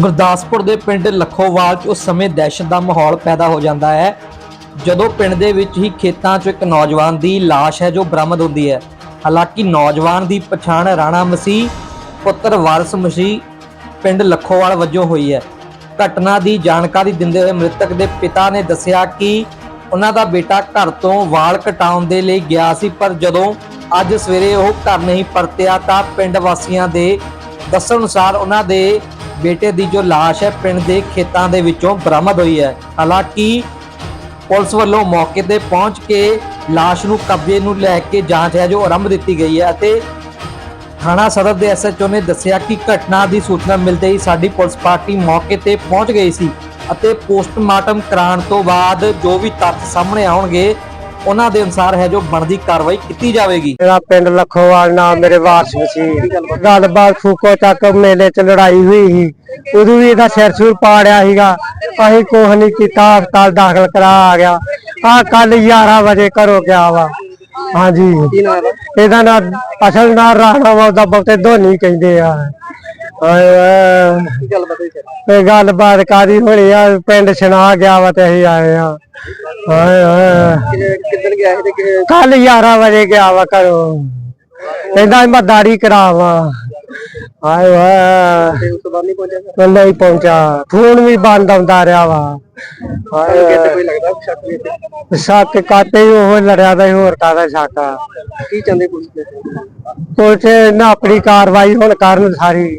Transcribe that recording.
ਗੁਰਦਾਸਪੁਰ ਦੇ ਪਿੰਡ ਲਖੋਵਾਲ 'ਚ ਉਸ ਸਮੇਂ ਦਹਿਸ਼ਤ ਦਾ ਮਾਹੌਲ ਪੈਦਾ ਹੋ ਜਾਂਦਾ ਹੈ, ਜਦੋਂ ਪਿੰਡ ਦੇ ਵਿੱਚ ਹੀ ਖੇਤਾਂ 'ਚ ਇੱਕ ਨੌਜਵਾਨ ਦੀ ਲਾਸ਼ ਹੈ ਜੋ ਬਰਾਮਦ ਹੁੰਦੀ ਹੈ। ਹਾਲਾਂਕਿ ਨੌਜਵਾਨ ਦੀ ਪਛਾਣ ਰਾਣਾ ਮਸੀਹ, ਪੁੱਤਰ ਵਾਰਿਸ ਮਸੀਹ ਪਿੰਡ ਲਖੋਵਾਲ ਵਜੋਂ ਹੋਈ ਹੈ। ਘਟਨਾ ਦੀ ਜਾਣਕਾਰੀ ਦਿੰਦੇ ਹੋਏ ਮ੍ਰਿਤਕ ਦੇ ਪਿਤਾ ਨੇ ਦੱਸਿਆ ਕਿ ਉਹਨਾਂ ਦਾ ਬੇਟਾ ਘਰ ਤੋਂ ਵਾਲ ਕਟਾਉਣ ਦੇ ਲਈ ਗਿਆ ਸੀ, ਪਰ ਜਦੋਂ ਅੱਜ ਸਵੇਰੇ ਉਹ ਘਰ ਨਹੀਂ ਪਰਤਿਆ ਤਾਂ ਪਿੰਡ ਵਾਸੀਆਂ ਦੇ ਦੱਸਣ ਅਨੁਸਾਰ ਉਹਨਾਂ ਦੇ ਬੇਟੇ ਦੀ ਜੋ ਲਾਸ਼ ਹੈ, ਪਿੰਡ ਦੇ ਖੇਤਾਂ ਦੇ ਵਿੱਚੋਂ ਬਰਾਮਦ ਹੋਈ ਹੈ। ਹਾਲਾਂਕਿ ਪੁਲਿਸ ਵੱਲੋਂ ਮੌਕੇ ਤੇ ਪਹੁੰਚ ਕੇ ਲਾਸ਼ ਨੂੰ ਕਬਜ਼ੇ ਨੂੰ ਲੈ ਕੇ ਜਾਂਚ ਹੈ, ਜੋ ਆਰੰਭ ਦਿੱਤੀ ਗਈ ਹੈ ਅਤੇ ਥਾਣਾ ਸਦਰ ਦੇ ਐਸਐਚਓ ਨੇ ਦੱਸਿਆ ਕਿ ਘਟਨਾ ਦੀ ਸੂਚਨਾ ਮਿਲਦੇ ਹੀ ਸਾਡੀ ਪੁਲਿਸ ਪਾਰਟੀ ਮੌਕੇ ਤੇ ਪਹੁੰਚ ਗਈ ਸੀ ਅਤੇ ਪੋਸਟਮਾਰਟਮ ਕਰਾਉਣ ਤੋਂ ਬਾਅਦ ਜੋ ਵੀ ਤੱਥ ਸਾਹਮਣੇ ਆਉਣਗੇ ਉਹਨਾਂ ਦੇ ਅਨੁਸਾਰ ਹੈ ਜੋ ਬਣਦੀ ਕਾਰਵਾਈ ਕੀਤੀ ਜਾਵੇਗੀ। ਮੇਰਾ ਪਿੰਡ ਲਖੋਵਾਲ ਨਾਮ ਮੇਰੇ ਵਾਰਸ ਸੀ ਗੱਲਬਾਤ ਫੂਕੋ ਤੱਕ ਮੇਲੇ 'ਚ ਲੜਾਈ ਹੋਈ ਸੀ। ਉਦੋਂ ਵੀ ਇਹਦਾ ਸਿਰ ਸੂਰ ਪਾੜਿਆ ਸੀਗਾ। ਅਸੀਂ ਕੁਛ ਨਹੀਂ ਕੀਤਾ ਹਸਪਤਾਲ ਦਾਖਲ ਕਰਾ ਆ ਗਿਆ। ਆ ਕੱਲ 11 ਵਜੇ ਘਰੋਂ ਗਿਆ ਵਾ। ਹਾਂਜੀ। ਇਹਦਾ ਨਾਂ ਅਸਲ ਨਾਂ ਰਾਣਾ ਵਾ ਉਹਦਾ ਬਹੁਤੇ ਧੋਨੀ ਕਹਿੰਦੇ ਆ। ਓਏ। ਇਹ ਗੱਲਬਾਤ ਕਾਦੀ ਹੋਣੀ ਆ ਪਿੰਡ ਸੁਣਾ ਗਿਆ ਵਾ ਤੇ ਅਸੀਂ ਆਏ ਆ। ਹਾਏ ਓਏ। ਕਿੱਦਣ ਗਿਆ ਸੀ ਤੇ ਕਿ ਕੱਲ 11 ਵਜੇ ਗਿਆ ਵਾ ਘਰੋਂ। ਕਹਿੰਦਾ ਮੈਂ ਦਾੜੀ ਕਰਾਵਾ। ਹਾਏ ਵਾ ਉਸ ਤੋਂ ਬਾਅਦ ਨਹੀਂ ਪਹੁੰਚਿਆ ਨਹੀਂ ਪਹੁੰਚਾ ਫੋਨ ਵੀ ਬੰਦ ਆਉਂਦਾ ਰਿਹਾ ਵਾ। ਹਾਏ ਕਿਤੇ। ਕੋਈ ਲੱਗਦਾ ਸ਼ੱਕ ਵੀ ਇੱਥੇ? ਸ਼ੱਕ ਕਾਤੇ ਉਹ ਲੜਿਆ ਦਾ ਹੋਰ ਕਾਦਾ ਸ਼ੱਕ ਆ। ਕੀ ਚਾਹੁੰਦੇ ਪੁਲਿਸ ਦੇ? ਕੁਛ ਨਾ ਆਪਣੀ ਕਾਰਵਾਈ ਹੁਣ ਕਰਨ ਸਾਰੀ।